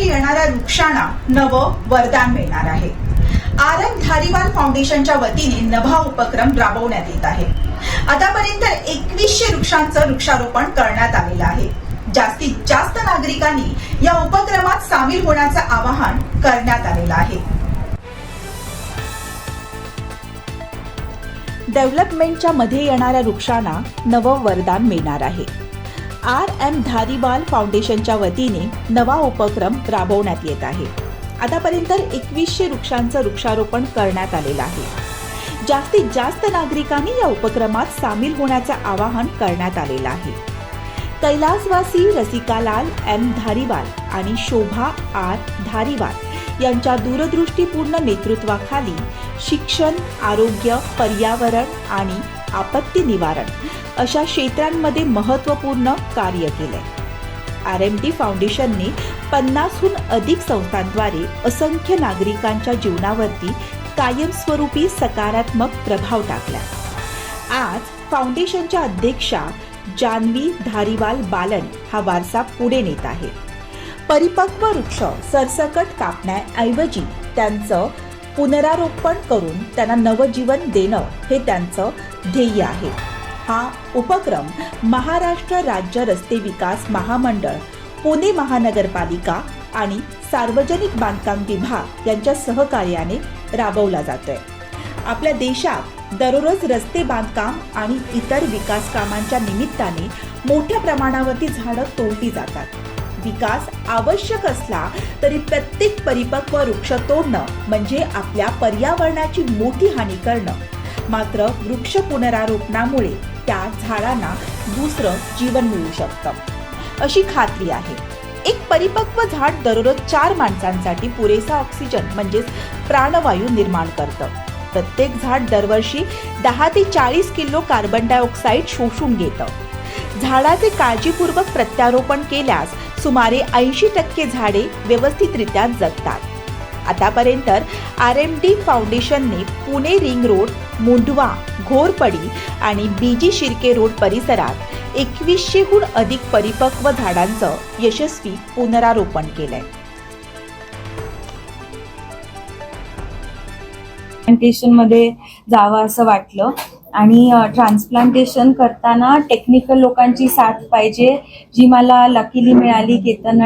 मध्ये येणाऱ्या वृक्षांना नवं वरदान मिळणार आहे. आर एम धारीवाल फाउंडेशनच्या वतीने नभा उपक्रम राबवण्यात येत आहे. आतापर्यंत एकवीसशे वृक्षांचं वृक्षारोपण करण्यात आलेलं आहे. जास्तीत जास्त नागरिकांनी या उपक्रमात सामील होण्याचं आवाहन करण्यात आलेलं आहे. डेव्हलपमेंटच्या मध्ये येणाऱ्या वृक्षांना नवं वरदान मिळणार आहे. आर एम धारीवाल फाउंडेशनच्या वतीने नवा उपक्रम राबवण्यात येत आहे. आतापर्यंत एकवीसशे वृक्षांचं वृक्षारोपण करण्यात आलेलं आहे. जास्तीत जास्त नागरिकांनी या उपक्रमात सामील होण्याचं आवाहन करण्यात आलेलं आहे. कैलासवासी रसिकालाल एम धारीवाल आणि शोभा आर धारीवाल यांच्या दूरदृष्टीपूर्ण नेतृत्वाखाली शिक्षण आरोग्य पर्यावरण आणि आपत्ती निवारण अशा क्षेत्रांमध्ये महत्त्वपूर्ण कार्य केलंय. आर एम डी फाउंडेशनने पन्नासहून अधिक संस्थांद्वारे असंख्य नागरिकांच्या जीवनावरती कायमस्वरूपी सकारात्मक प्रभाव टाकला. आज फाउंडेशनच्या अध्यक्षा जानवी धारीवाल बालन हा वारसा पुढे नेत आहे परिपक्व वृक्ष सरसकट कापण्याऐवजी त्यांचं पुनरारोपण करून त्यांना नवजीवन देणं हे त्यांचं ध्येय आहे. हा उपक्रम महाराष्ट्र राज्य रस्ते विकास महामंडळ पुणे महानगरपालिका आणि सार्वजनिक बांधकाम विभाग यांच्या सहकार्याने राबवला जातोय. आपल्या देशात दररोज रस्ते बांधकाम आणि इतर विकास कामांच्या निमित्ताने मोठ्या प्रमाणावरती झाडं तोडली जातात. विकास आवश्यक असला तरी प्रत्येक परिपक्व वृक्ष तोडणं म्हणजे आपल्या पर्यावरणाची मोठी हानी करणं. मात्र वृक्ष पुनरारोपणामुळे त्या झाडांना दुसरं जीवन मिळू शकतं. अशी खात्री आहे. एक परिपक्व झाड दररोज चार माणसांसाठी पुरेसा ऑक्सिजन म्हणजेच प्राणवायू निर्माण करतं. प्रत्येक झाड दरवर्षी दहा ते चाळीस किलो कार्बन डायऑक्साईड शोषून घेतं. झाडाचे काळजीपूर्वक प्रत्यारोपण केल्यास सुमारे ऐंशी टक्के झाडे व्यवस्थितरित्या जगतात. आतापर्यंत आर एम डी फाउंडेशनने पुणे रिंग रोड मुंढवा घोरपडी आणि बीजी शिर्के रोड परिसरात एकवीसशेहून अधिक परिपक्व झाडांचं यशस्वी पुनरारोपण केलंय. मध्ये जावं असं वाटलं. आणि ट्रान्सप्लांटेशन करताना टेक्निकल लोकांची साथ पाहिजे जी मला लकीली मिळाली केतन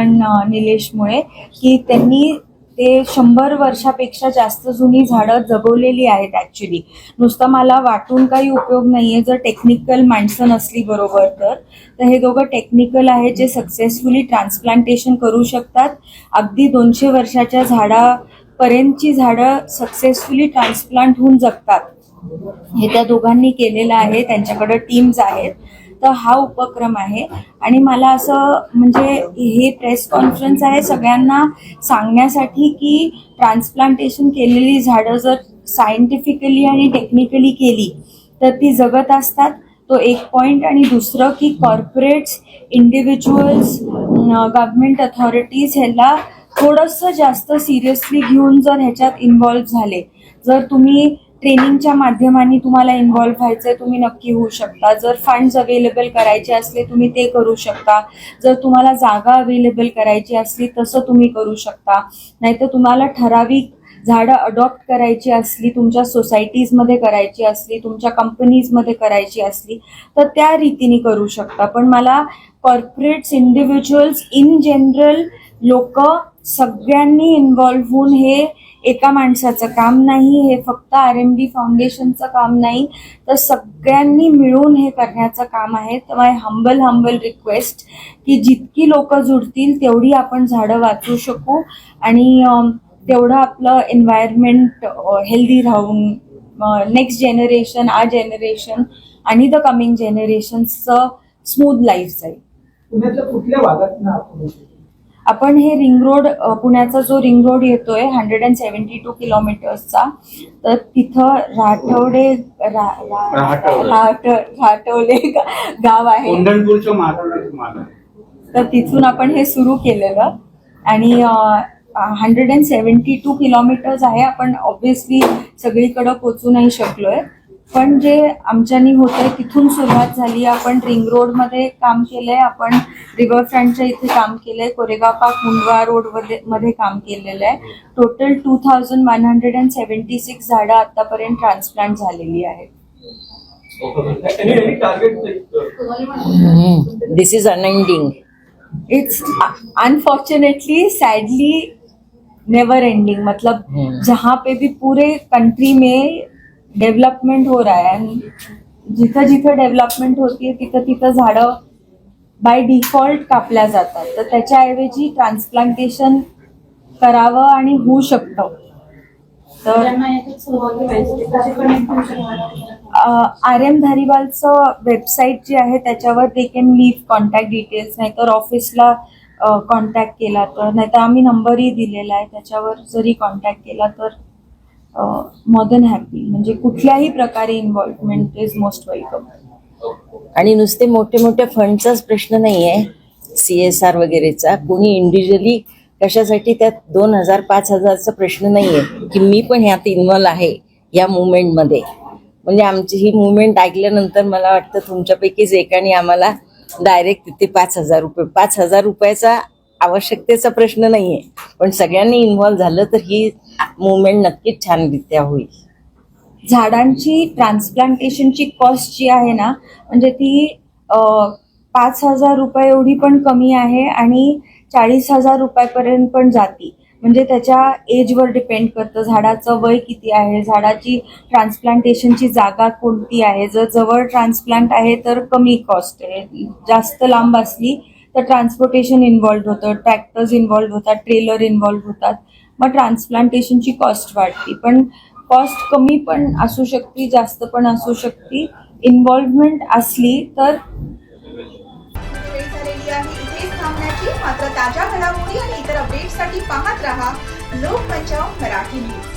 निलेशमुळे की त्यांनी ते शंभर वर्षापेक्षा जास्त जुनी झाडं जगवलेली आहेत ॲक्च्युली नुसतं मला वाटून काही उपयोग नाहीये जर टेक्निकल माणसं नसली बरोबर तर. तर हे दोघं टेक्निकल आहे जे सक्सेसफुली ट्रान्सप्लांटेशन करू शकतात. अगदी दोनशे वर्षाच्या झाडापर्यंतची झाडं सक्सेसफुली ट्रान्सप्लांट होऊन जगतात. हे त्या दोघांनी केलेलं आहे त्यांच्याकडे टीम्स आहेत. तर हा उपक्रम आहे. आणि मला असं म्हणजे हे प्रेस कॉन्फरन्स आहे सगळ्यांना सांगण्यासाठी की ट्रान्सप्लांटेशन केलेली झाडं जर सायंटिफिकली आणि टेक्निकली केली तर ती जगत असतात. तो एक पॉइंट आणि दुसरं की कॉर्पोरेट्स इंडिव्हिज्युअल्स गव्हर्नमेंट अथॉरिटीज ह्याला थोडंसं जास्त सिरियसली घेऊन जर ह्याच्यात इन्व्हॉल्व्ह झाले जर तुम्ही ट्रेनिंगच्या माध्यमाने तुम्हाला इन्व्हॉल्व्ह आहे तुम्ही नक्की होऊ शकता. जर फंड्स अवेलेबल करायचे असले तुम्ही ते करू शकता. जर तुम्हाला जागा अवेलेबल करायची असली तसं तुम्ही करू शकता. नाहीतर तुम्हाला ठराविक झाडं अडॉप्ट करायची असली तुमच्या सोसायटीजमध्ये करायची असली तुमच्या कंपनीजमध्ये करायची असली तर त्या रीतीने करू शकता. पण मला कॉर्पोरेट्स इंडिव्हिज्युअल्स इन जनरल लोक सगळ्यांनी इन्व्हॉल्व्ह होऊन हे एका माणसाचं काम नाही हे फक्त आर एम डी फाउंडेशनचं काम नाही. तर सगळ्यांनी मिळून हे करण्याचं काम आहे. तर माय हंबल हंबल रिक्वेस्ट की जितकी लोक जुडतील तेवढी आपण झाडं वाचवू शकू आणि तेवढं आपलं एन्व्हायरमेंट हेल्दी राहून नेक्स्ट जनरेशन आ जनरेशन आणि द कमिंग जनरेशनचं स्मूथ लाईफ जाईल. पुण्यातल्या कुठल्या भागात ना आपण हे रिंग रोड पुण्याचा जो रिंग रोड येतोय हंड्रेड अँड सेव्हन्टी टू किलोमीटर्सचा तर तिथं राठवडे रा- रा- राहटवले. राहट- राहटवले गा- गाव आहे. तर तिथून आपण हे सुरू केलेलं. आणि hundred and seventy two kilometres आहे. आपण ऑब्व्हियसली सगळीकडं पोचू नाही शकलोय. पण जे आमच्यानी होतंय तिथून सुरुवात झाली. आपण रिंग रोडमध्ये काम केलंय. आपण रिव्हरफ्रंटच्या इथे काम केलंय. कोरेगाव पार्क मुंडवा रोडमध्ये काम केलेलं आहे. Total two thousand one hundred and seventy six झाडं आतापर्यंत ट्रान्सप्लांट झालेली आहेत. This is unending it's unfortunately sadly never ending मतलब। जहाँ पे भी पूरे कंट्री में डेवलपमेंट हो रहा है. आणि जिथं जिथं डेवलपमेंट होतीये तिथं तिथं झाडं बाय डिफॉल्ट कापल्या जातात. तर त्याच्याऐवजी ट्रान्सप्लांटेशन करावं आणि होऊ शकतं. तर आर एम धारीवालचं वेबसाईट जी आहे त्याच्यावर they can leave contact details नाहीतर ऑफिसला कॉन्टॅक्ट केला तर. नाहीतर आम्ही नंबरही दिलेला आहे. त्याच्यावर जरी कॉन्टॅक्ट केला तर मोर दॅन हॅपी म्हणजे कुठल्याही प्रकारे इन्व्हॉल्वमेंट इज मोस्ट वेलकम आणि नुसते मोठे मोठे फंडचाच प्रश्न नाही आहे सी एस आर वगैरेचा. कोणी इंडिव्हिज्युअली कशासाठी त्यात दोन हजार पाच हजारचा प्रश्न नाही आहे की मी पण ह्यात इन्व्हॉल्व आहे या मुवमेंटमध्ये म्हणजे आमची ही मुवमेंट ऐकल्यानंतर मला वाटतं तुमच्यापैकीच एकाने आम्हाला डायरेक्ट तिथे पाच हजार रुपये पाच हजार रुपयाचा आवश्यकतेचा प्रश्न नाही आहे पण सगळ्यांनी इन्व्हॉल्व झालं तर ही मुवमेंट नक्कीच छानरित्या होईल. झाडांची ट्रान्सप्लांटेशनची कॉस्ट जी आहे ना म्हणजे ती पाच हजार रुपये एवढी पण कमी आहे आणि चाळीस हजार रुपयापर्यंत पण जाती. म्हणजे त्याच्या एजवर डिपेंड करतं झाडाचं वय किती आहे झाडाची ट्रान्सप्लांटेशनची जागा कोणती आहे. जर जवळ ट्रान्सप्लांट आहे तर कमी कॉस्ट आहे. जास्त लांब असली तर ट्रान्सपोर्टेशन इन्व्हॉल्ड होतं ट्रॅक्टर्स इन्व्हॉल्ड होतात ट्रेलर इन्व्हॉल्ड होतात. मग ट्रान्सप्लांटेशनची कॉस्ट वाढते. पण कॉस्ट कमी पण असू शकते जास्त पण असू शकते. इन्व्हॉल्वमेंट असली तर मात्र ताज्या घडामोडी आणि इतर अपडेट्ससाठी पाहत रहा लोकमंच मराठी न्यूज.